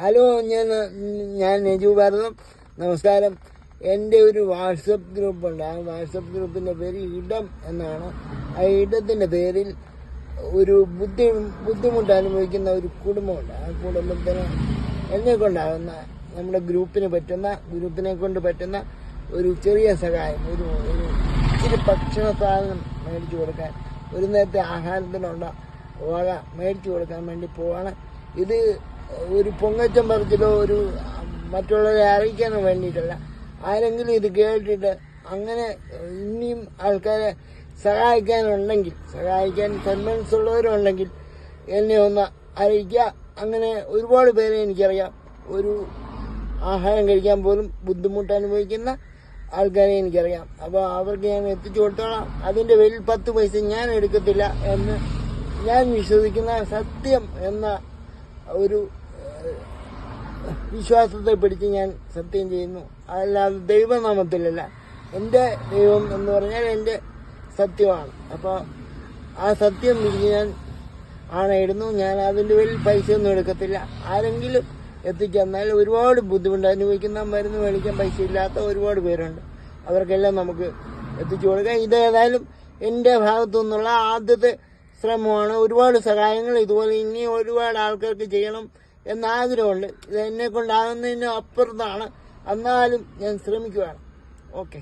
Hello ഞാൻ ഞാൻ നെജു ഭാരതം നമസ്കാരം. എന്റെ ഒരു വാട്സപ്പ് ഗ്രൂപ്പുണ്ട്. ആ വാട്സപ്പ് ഗ്രൂപ്പിന്റെ പേര് ഇടം എന്നാണ്. ആ ഇടത്തിന്റെ പേരിൽ ഒരു ബുദ്ധി ബുദ്ധിമുട്ട് അനുഭവിക്കുന്ന ഒരു കുടുംബമുണ്ട്. ആ കുടുംബത്തിന് എന്നെ കൊണ്ടാകുന്ന നമ്മുടെ ഗ്രൂപ്പിന് പറ്റുന്ന ഗ്രൂപ്പിനെ കൊണ്ട് പറ്റുന്ന ഒരു ചെറിയ സഹായം ഒരു ഒരു ഇച്ചിരി ഭക്ഷണ സാധനം മേടിച്ചു കൊടുക്കാൻ. ഒരു നേരത്തെ ആഹാരത്തിനുള്ള വക മേടിച്ചു കൊടുക്കാൻ വേണ്ടി പോവാണ്. ഇത് ഒരു പൊങ്ങച്ചം പറച്ചിലോ ഒരു മറ്റുള്ളവരെ അറിയിക്കാനോ വേണ്ടിയിട്ടല്ല. ആരെങ്കിലും ഇത് കേട്ടിട്ട് അങ്ങനെ ഇനിയും ആൾക്കാരെ സഹായിക്കാനുണ്ടെങ്കിൽ സഹായിക്കാൻ സന്മനസ്സുള്ളവരുണ്ടെങ്കിൽ എന്നെ ഒന്ന് അറിയിക്കുക. അങ്ങനെ ഒരുപാട് പേരെ എനിക്കറിയാം. ഒരു ആഹാരം കഴിക്കാൻ പോലും ബുദ്ധിമുട്ട് അനുഭവിക്കുന്ന ആൾക്കാരെ എനിക്കറിയാം. അപ്പോൾ അവർക്ക് ഞാൻ എത്തിച്ചു കൊടുത്തോളാം. അതിന്റെ പേരിൽ പത്ത് പൈസ ഞാൻ എടുക്കത്തില്ല എന്ന് ഞാൻ വിശ്വസിക്കുന്ന സത്യം എന്ന ഒരു വിശ്വാസത്തെ പിടിച്ച് ഞാൻ സത്യം ചെയ്യുന്നു. അതല്ലാതെ ദൈവനാമത്തിലല്ല. എന്റെ ദൈവം എന്ന് പറഞ്ഞാൽ എന്റെ സത്യമാണ്. അപ്പോൾ ആ സത്യം പിടിച്ച് ഞാൻ ആണയിടുന്നു. ഞാൻ അതിന്റെ പേരിൽ ഒന്നും എടുക്കത്തില്ല. ആരെങ്കിലും എത്തിച്ചെന്നാൽ ഒരുപാട് ബുദ്ധിമുട്ട് അനുഭവിക്കുന്ന മരുന്ന് മേടിക്കാൻ പൈസ ഇല്ലാത്ത ഒരുപാട് പേരുണ്ട്. അവർക്കെല്ലാം നമുക്ക് എത്തിച്ചു കൊടുക്കാം. ഇതേതായാലും എന്റെ ഭാഗത്തു നിന്നുള്ള ആദ്യത്തെ ശ്രമമാണ്. ഒരുപാട് സഹായങ്ങൾ ഇതുപോലെ ഇനി ഒരുപാട് ആൾക്കാർക്ക് ചെയ്യണം എന്ന ആഗ്രഹമുണ്ട് ഇത് എന്നെ കൊണ്ടാകുന്നതിന് അപ്പുറത്താണ്. എന്നാലും ഞാൻ ശ്രമിക്കുകയാണ്. ഓക്കെ.